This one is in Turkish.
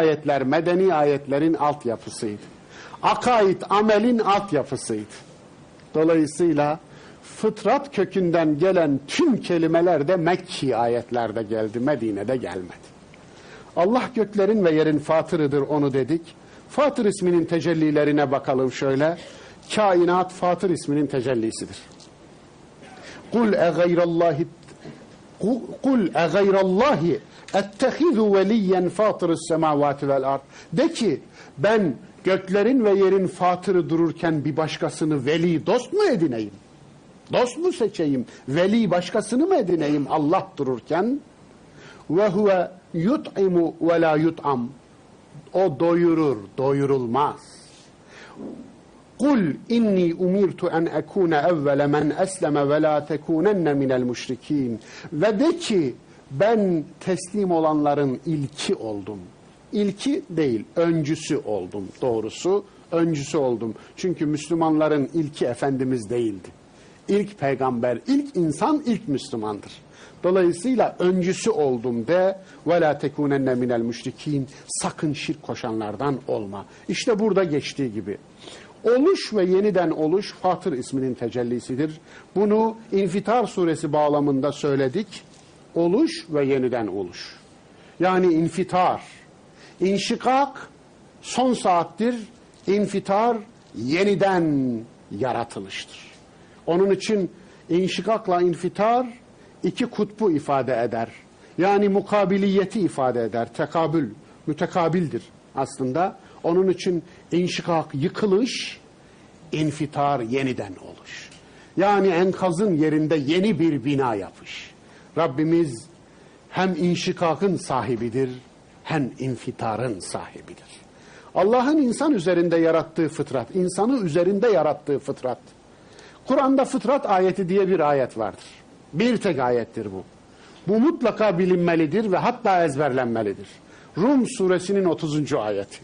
ayetler medeni ayetlerin altyapısıydı. Akaid amelin altyapısıydı. Dolayısıyla fıtrat kökünden gelen tüm kelimeler de Mekki ayetlerde geldi, Medine'de gelmedi. Allah göklerin ve yerin fatırıdır onu dedik. Fatır isminin tecellilerine bakalım şöyle. Kainat Fatır isminin tecellisidir. Kul e gayrallahi Kul e gayrallahi ettehizu veliyen fatırız semavati vel ard. De ki ben göklerin ve yerin fatırı dururken bir başkasını veli dost mu edineyim? Dost mu seçeyim? Veli başkasını mı edineyim Allah dururken? Ve huve yut'imu ve la yut'am. O doyurur, doyurulmaz. Kul inni umirtu en ekune evvele men esleme ve la tekunenne minel müşrikin. Ve de ki ben teslim olanların ilki oldum. İlki değil, öncüsü oldum doğrusu. Öncüsü oldum. Çünkü Müslümanların ilki Efendimiz değildi. İlk peygamber, ilk insan, ilk Müslümandır. Dolayısıyla öncüsü oldum de ve la tekunenne minel müşrikin sakın şirk koşanlardan olma. İşte burada geçtiği gibi. Oluş ve yeniden oluş Fatır isminin tecellisidir. Bunu İnfitar suresi bağlamında söyledik. Oluş ve yeniden oluş. Yani infitar. İnşikak son saattir. İnfitar yeniden yaratılıştır. Onun için inşikakla infitar iki kutbu ifade eder. Yani mukabiliyeti ifade eder. Tekabül, mütekabildir aslında. Onun için inşikak yıkılış, infitar yeniden oluş. Yani enkazın yerinde yeni bir bina yapış. Rabbimiz hem inşikakın sahibidir, hem infitarın sahibidir. Allah'ın insan üzerinde yarattığı fıtrat, insanı üzerinde yarattığı fıtrat. Kur'an'da fıtrat ayeti diye bir ayet vardır. Bir tek ayettir bu. Bu mutlaka bilinmelidir ve hatta ezberlenmelidir. Rum suresinin 30. ayeti.